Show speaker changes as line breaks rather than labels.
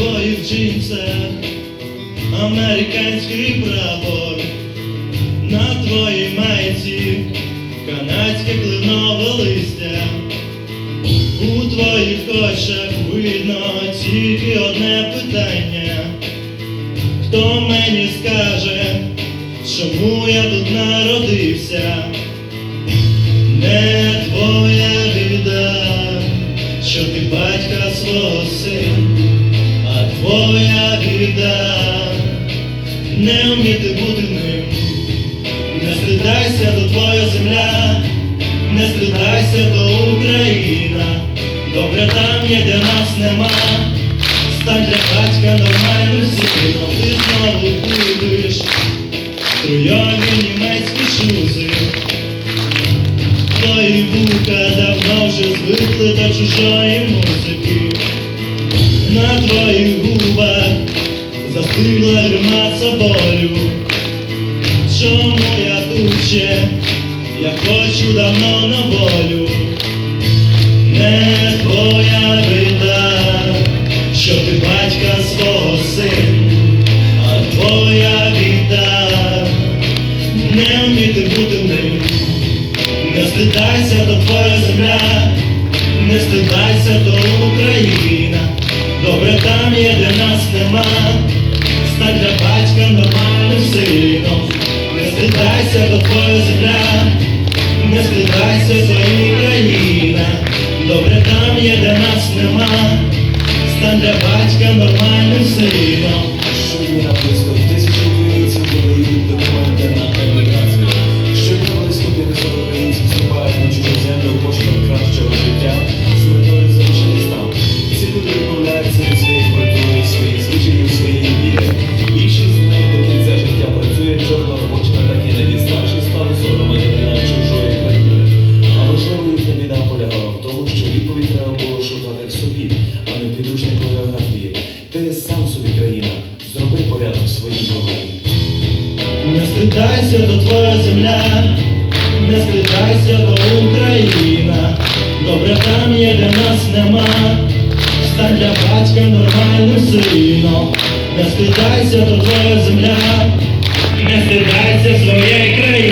твоїх джинсах американський прапор, на твоїй майці канадське кленове листя. У твоїх очах видно тільки одне питання. Хто мені скаже, чому я тут народився? Біда, не вміти бути ним. Не стидайся, то твоя земля, не стидайся, то Україна. Добре там є, де нас нема. Стань для батька нормальним сином, ти знову будеш струйові німецькі шузи. Твої вука давно вже звикли до чужої музики. На твоїх губах застигла гримаса болю. Чому я тут ще? Я хочу давно на волю. Не твоя біда, що ти батька свого син, а твоя біда, не вміти бути ним. Не стидайся, то твоя земля, не стидайся, то Україна. Добре там є, де нас нема. Стань для батька нормальним сином. Не стидайся, то твоя земля, не стидайся, то Україна. Добре там є, де нас нема. Стань для батька нормальним сином.
Не
скидайся то твоя земля, не скидайся то Україна. Добре там є, де нас нема. Стань для батька нормальним сином. Не стидайся, то твоя земля, не скидайся своєї країни.